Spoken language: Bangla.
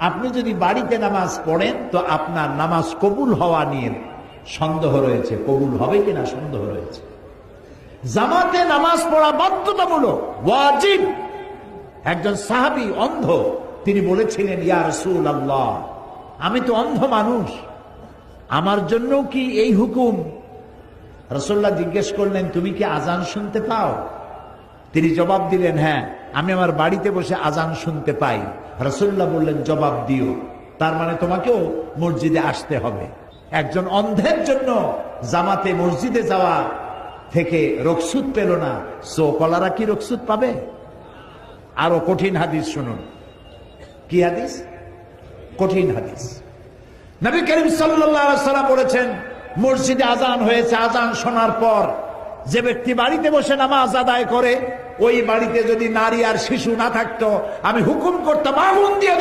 আপনি যদি বাড়িতে নামাজ পড়েন, তো আপনার নামাজ কবুল হওয়া নিয়ে সন্দেহ রয়েছে। কবুল হবে কিনা সন্দেহ রয়েছে। জামাতে নামাজ পড়া বাধ্যতামূলক, ওয়াজিব। একজন সাহাবি অন্ধ। তিনি বলেছিলেন, ইয়া রসুল আল্লাহ আমি তো অন্ধ মানুষ। আমার জন্য কি এই হুকুম? রসুল্লাহ জিজ্ঞেস করলেন, তুমি কি আজান শুনতে পাও? তিনি জবাব দিলেন হ্যাঁ আমি আমার বাড়িতে বসে আজান শুনতে পাই। রসুল্লাহ বললেন, জবাব দিও। তার মানে তোমাকেও মসজিদে আসতে হবে। একজন অন্ধের জন্য জামাতে মসজিদে যাওয়া থেকে রকসুদ পেল না। সো কলারা কি রকসুদ পাবে? আরও কঠিন হাদিস শুনুন। কি হাদিস? কঠিন হাদিস। নবী করিম সাল্লাম বলেছেন, মসজিদে আজান হয়েছে, আজান শোনার পর যে ব্যক্তি বাড়িতে বসে নামাজ আদায় করে, ওই বাড়িতে যদি নারী আর শিশু না থাকতো, আমি হুকুম করতাম, আগুন দিয়ে